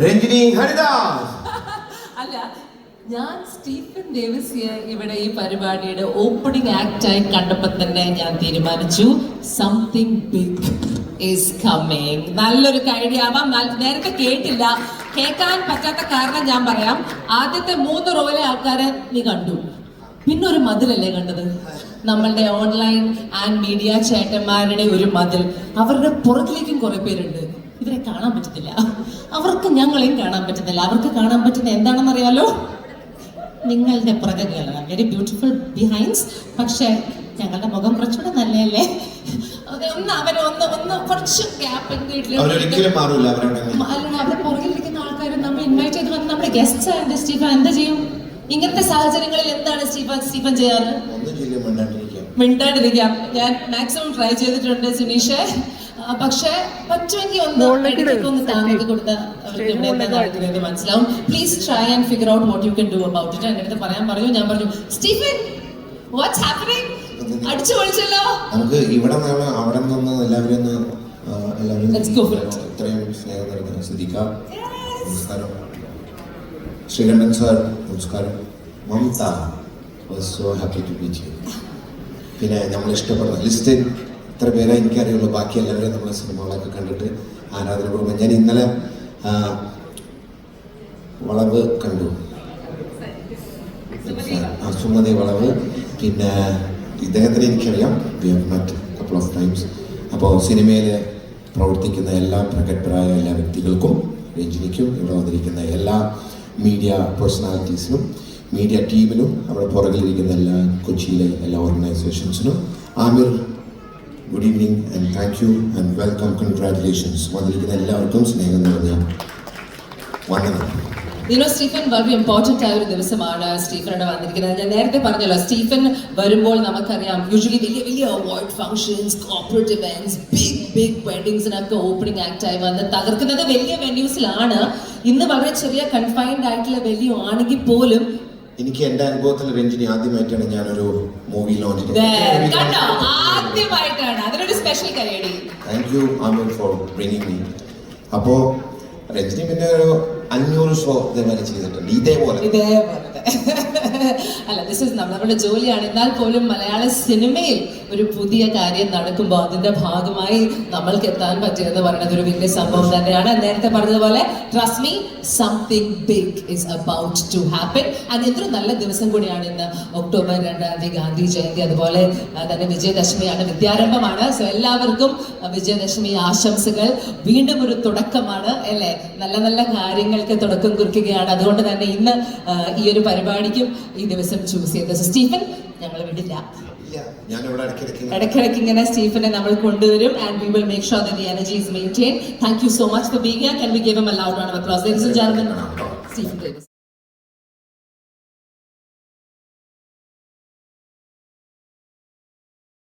രഞ്ജിനി ഹരിദാസ്. അല്ല ഞാൻ സ്റ്റീഫൻ ഡേവിസിയെ ഇവിടെ ഈ പരിപാടിയുടെ ഓപ്പണിംഗ് ആക്ടായി കണ്ടപ്പോൾ തന്നെ ഞാൻ തീരുമാനിച്ചു സംതിങ് ബിഗ് ഈസ് കമ്മിങ് നല്ലൊരു ഐഡിയ ആവാം. നേരത്തെ കേട്ടില്ല. കേൾക്കാൻ പറ്റാത്ത കാരണം ഞാൻ പറയാം. ആദ്യത്തെ മൂന്ന് റോയിലെ ആൾക്കാരെ നീ കണ്ടു. പിന്നെ ഒരു മതിലല്ലേ കണ്ടത്? നമ്മളുടെ ഓൺലൈൻ ആൻഡ് മീഡിയ ചേട്ടന്മാരുടെ ഒരു മതിൽ. അവരുടെ പുറകിലേക്കും കുറെ പേരുണ്ട്. ഇവരെ കാണാൻ പറ്റത്തില്ല. അവർക്ക് ഞങ്ങളെയും കാണാൻ പറ്റുന്നില്ല അവർക്ക് കാണാൻ പറ്റുന്ന എന്താണെന്ന് അറിയാലോ നിങ്ങളുടെ പുറകുകളാണ്. വെരി ബ്യൂട്ടിഫുൾ ബിഹൈൻഡ്സ് പക്ഷേ ഞങ്ങളുടെ മുഖം കുറച്ചുകൂടെ നല്ലതല്ലേ? അത് ഒന്ന് അവരെ ഒന്ന് ഒന്ന് കുറച്ച് ഗ്യാപ്പ് അവിടെ പുറകിലിരിക്കുന്ന ആൾക്കാരും നമ്മൾ ഇൻവൈറ്റ് ചെയ്ത് വന്ന് നമ്മുടെ ഗസ്റ്റ് ആയിട്ട് സ്റ്റീഫൻ എന്താ ചെയ്യും? ഇങ്ങനത്തെ സാഹചര്യങ്ങളിൽ എന്താണ് സ്റ്റീഫൻ സ്റ്റീഫൻ ചെയ്യാറ്? മിണ്ടാണ്ടിരിക്കാം. ഞാൻ മാക്സിമം ട്രൈ ചെയ്തിട്ടുണ്ട് സുനീഷ്. പക്ഷെ പറ്റുമെങ്കിൽ ഒന്ന് താങ്കൾക്ക് കൊടുത്ത അവർക്ക് മനസ്സിലാവും. Please try and figure out what you can do about it എന്റെ അടുത്ത് പറയാൻ പറഞ്ഞു ഞാൻ പറഞ്ഞു സ്റ്റീഫൻ വാട്ട്സ് ഹാപ്പനിങ് അടിച്ചു പൊളിച്ചല്ലോ. നമുക്ക് ഇവിടെ നിന്നാണ് അവിടെ നിന്ന് എല്ലാവരും ഒന്ന്. ഇത്രയും സ്നേഹം നിറഞ്ഞ ശ്രദ്ധിക്കാം. നമസ്കാരം. ശ്രീകണ്ഠൻ സാർ നമസ്കാരം. Mamata so happy to meet you പിന്നെ നമ്മൾ ഇഷ്ടപ്പെടുന്ന ലിസ്റ്റ് ഇത്ര പേരെ എനിക്കറിയുള്ളൂ. ബാക്കി എല്ലാവരെയും നമ്മളെ സിനിമകളൊക്കെ കണ്ടിട്ട് ആരാധനപൂർവം ഞാൻ ഇന്നലെ വളവ് കണ്ടു. സുമതി. വളവ്. പിന്നെ ഇദ്ദേഹത്തിന് എനിക്കറിയാം. We have met couple of times അപ്പോൾ സിനിമയിൽ പ്രവർത്തിക്കുന്ന എല്ലാ പ്രഗത്ഭരായ എല്ലാ വ്യക്തികൾക്കും രഞ്ജിനിക്കും ഇവിടെ വന്നിരിക്കുന്ന എല്ലാ മീഡിയ പേഴ്സണാലിറ്റീസിനും മീഡിയ ടീമിനും നമ്മുടെ പുറകിലിരിക്കുന്ന എല്ലാ കൊച്ചിയിലെ എല്ലാ ഓർഗനൈസേഷൻസിനും Aamir good evening and thank you and welcome congratulations വന്നിരിക്കുന്ന എല്ലാവർക്കും സ്നേഹം നിറഞ്ഞ വന്ദനം. യുനോ സ്റ്റീഫൻ വളരെ ഇമ്പോർട്ടന്റ് ആയ ഒരു ദിവസമാണ് സ്റ്റീഫനോട് വന്നിരിക്കുന്നത്. ഞാൻ നേരത്തെ പറഞ്ഞല്ലോ സ്റ്റീഫൻ വരുമ്പോൾ നമുക്കറിയാം യൂഷ്വലി വലിയ വലിയ award functions corporate events big big വെഡിങ്സിനൊക്കെ opening act ആയി വന്ന് തകർക്കുന്നത് വലിയ വെന്യൂസിലാണ് ഇന്ന് വളരെ ചെറിയ കൺഫൈൻഡ് ആയിട്ടുള്ള വെന്യൂ ആണെങ്കിൽ പോലും എനിക്ക് എന്റെ അനുഭവത്തിൽ രഞ്ജിനി ആദ്യമായിട്ടാണ് ഞാനൊരു മൂവി ലോഞ്ച് ആദ്യമായിട്ടാണ്. അതിനൊരു special thank you Aamir for bringing me അപ്പോൾ രഞ്ജിനി പിന്നെ ഒരു അഞ്ഞൂറ് ഷോ ഇതേപോലെ ചെയ്തിട്ടുണ്ട്. ഇതേപോലെ. ഇതേപോലെ. അല്ല ദിസ് ഇസ് നമ്മുടെ ജോലിയാണ്. എന്നാൽ പോലും മലയാള സിനിമയിൽ ഒരു പുതിയ കാര്യം നടക്കുമ്പോൾ അതിന്റെ ഭാഗമായി നമ്മൾക്ക് എത്താൻ പറ്റുമെന്ന് പറയുന്നത് ഒരു വലിയ സംഭവം തന്നെയാണ്. നേരത്തെ പറഞ്ഞതുപോലെ trust me something big is about to happen അത് നല്ല ദിവസം കൂടിയാണ് ഇന്ന് ഒക്ടോബർ രണ്ടാം തീയതി ഗാന്ധി ജയന്തി. അതുപോലെ തന്നെ വിജയദശമിയാണ് വിദ്യാരംഭമാണ്. സോ എല്ലാവർക്കും വിജയദശമി ആശംസകൾ. വീണ്ടും ഒരു തുടക്കമാണ് അല്ലേ? നല്ല നല്ല കാര്യങ്ങൾക്ക് തുടക്കം കുറിക്കുകയാണ്. അതുകൊണ്ട് തന്നെ ഇന്ന് ഈ ഒരു പരിപാടിക്കും ഈ ദിവസം ചൂസ് ചെയ്ത സ്റ്റീഫൻ ഞങ്ങൾ വിടില്ല. ഇടയ്ക്കിടയ്ക്ക് ഇങ്ങനെ സ്റ്റീഫനെ നമ്മൾ കൊണ്ടുവരും and we will make sure the energy is maintain thank you so much for being can we give em a loud round of applause Stephen